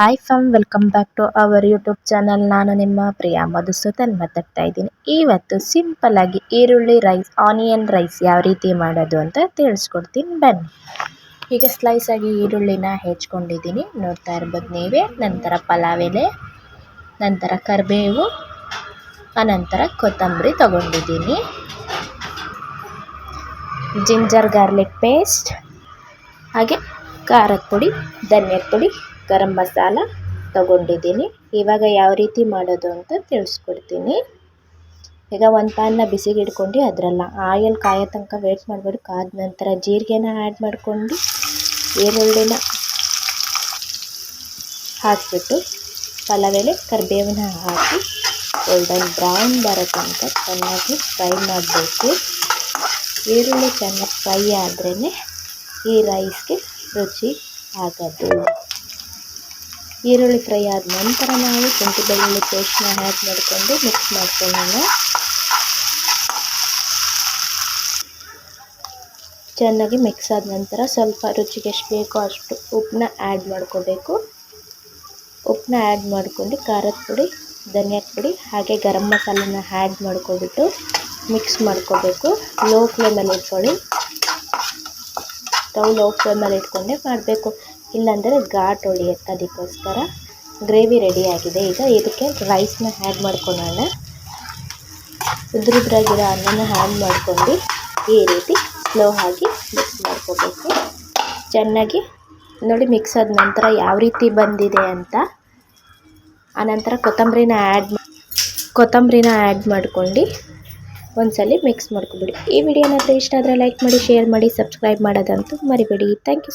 Hi from welcome back to our YouTube channel ನಾನು ನಿಮ್ಮ ಪ್ರಿಯಾ ಮಧುಸೂದನ್ ಮಾತಾಡ್ತಾ ಇದ್ದೀನಿ. ಇವತ್ತು ಸಿಂಪಲ್ ಆಗಿ ಈರುಳ್ಳಿ ರೈಸ್ ಆನಿಯನ್ ರೈಸ್ ಯಾವ ರೀತಿ ಮಾಡೋದು ಅಂತ ತಿಳಿಸ್ಕೊಡ್ತೀನಿ. ಬನ್ನಿ. ಈಗ ಸ್ಲೈಸ್ ಆಗಿ ಈರುಳ್ಳಿನ ಹೆಚ್ಕೊಂಡಿದ್ದೀನಿ. ನೋಡ್ತಾ ಇರ್ಬೋದು ನೀವೇ. ನಂತರ ಪಲಾವ್ ಎಲೆ ನಂತರ ಕರಿಬೇವು, ಅನಂತರ ಕೊತ್ತಂಬರಿ ತಗೊಂಡಿದ್ದೀನಿ. ಜಿಂಜರ್ ಗಾರ್ಲಿಕ್ ಪೇಸ್ಟ್ ಹಾಗೆ ಖಾರದ ಪುಡಿ ಧನಿಯದ ಪುಡಿ ಗರಂ ಮಸಾಲ ತಗೊಂಡಿದ್ದೀನಿ. ಇವಾಗ ಯಾವ ರೀತಿ ಮಾಡೋದು ಅಂತ ತಿಳಿಸ್ಕೊಡ್ತೀನಿ. ಈಗ ಒಂದು ಪ್ಯಾನ್ನ ಬಿಸಿಗೆ ಇಟ್ಕೊಂಡು ಅದರಲ್ಲ ಆಯಿಲ್ ಕಾಯೋ ತನಕ ವೇಟ್ ಮಾಡಬೇಡಿ. ಕಾದ ನಂತರ ಜೀರಿಗೆನ ಆ್ಯಡ್ ಮಾಡ್ಕೊಂಡು ಈರುಳ್ಳಿನ ಹಾಕಿಬಿಟ್ಟು ಪಲಾವೆಲೆ ಕರಿಬೇವನ್ನ ಹಾಕಿ ಗೋಲ್ಡನ್ ಬ್ರೌನ್ ಬರೋ ತನಕ ಚೆನ್ನಾಗಿ ಫ್ರೈ ಮಾಡಬೇಕು. ಈರುಳ್ಳಿ ಚೆನ್ನಾಗಿ ಫ್ರೈ ಆದ್ರೇ ಈ ರೈಸ್ಗೆ ರುಚಿ ಆಗೋದು. ಈರುಳ್ಳಿ ಫ್ರೈ ಆದ ನಂತರ ನಾವು ಶುಂಠಿ ಬೆಳ್ಳುಳ್ಳಿ ಪೇಸ್ಟ್ನ ಆ್ಯಡ್ ಮಾಡಿಕೊಂಡು ಮಿಕ್ಸ್ ಮಾಡ್ಕೊಳ್ಳೋಣ. ಚೆನ್ನಾಗಿ ಮಿಕ್ಸ್ ಆದ ನಂತರ ಸ್ವಲ್ಪ ರುಚಿಗೆ ಎಷ್ಟು ಬೇಕೋ ಅಷ್ಟು ಉಪ್ಪನ್ನ ಆ್ಯಡ್ ಮಾಡ್ಕೋಬೇಕು. ಉಪ್ಪನ್ನ ಆ್ಯಡ್ ಮಾಡ್ಕೊಂಡು ಖಾರದ ಪುಡಿ ಧನಿಯಾದ ಪುಡಿ ಹಾಗೆ ಗರಂ ಮಸಾಲೆನ ಆ್ಯಡ್ ಮಾಡ್ಕೊಬಿಟ್ಟು ಮಿಕ್ಸ್ ಮಾಡ್ಕೋಬೇಕು. ಲೋ ಫ್ಲೇಮಲ್ಲಿ ಇಟ್ಕೊಳ್ಳಿ. ಸ್ಟವ್ ಲೋ ಫ್ಲೇಮಲ್ಲಿ ಇಟ್ಕೊಂಡೆ ಮಾಡಬೇಕು. ಇಲ್ಲಾಂದರೆ ಘಾಟ್ ಹೊಳಿಯುತ್ತೆ ಅದಕ್ಕೋಸ್ಕರ ಗ್ರೇವಿ ರೆಡಿಯಾಗಿದೆ ಈಗ ಇದಕ್ಕೆ ರೈಸ್ನ ಆ್ಯಡ್ ಮಾಡ್ಕೊಳ್ಳೋಣ. ಉದ್ರುದ್ರಾಗಿರೋ ಅನ್ನನ ಆ್ಯಡ್ ಮಾಡ್ಕೊಂಡು ಈ ರೀತಿ ಸ್ಲೋ ಆಗಿ ಮಿಕ್ಸ್ ಮಾಡ್ಕೋಬೇಕು. ಚೆನ್ನಾಗಿ ನೋಡಿ ಮಿಕ್ಸ್ ಆದ ನಂತರ ಯಾವ ರೀತಿ ಬಂದಿದೆ ಅಂತ. ಆನಂತರ ಕೊತ್ತಂಬರಿನ ಆ್ಯಡ್ ಕೊತ್ತಂಬರಿನ ಆ್ಯಡ್ ಮಾಡ್ಕೊಂಡು ಒಂದ್ಸಲ ಮಿಕ್ಸ್ ಮಾಡ್ಕೊಬಿಡಿ. ಈ ವಿಡಿಯೋನ ಇಷ್ಟ ಆದರೆ ಲೈಕ್ ಮಾಡಿ ಶೇರ್ ಮಾಡಿ ಸಬ್ಸ್ಕ್ರೈಬ್ ಮಾಡೋದಂತೂ ಮರಿಬೇಡಿ. Thank you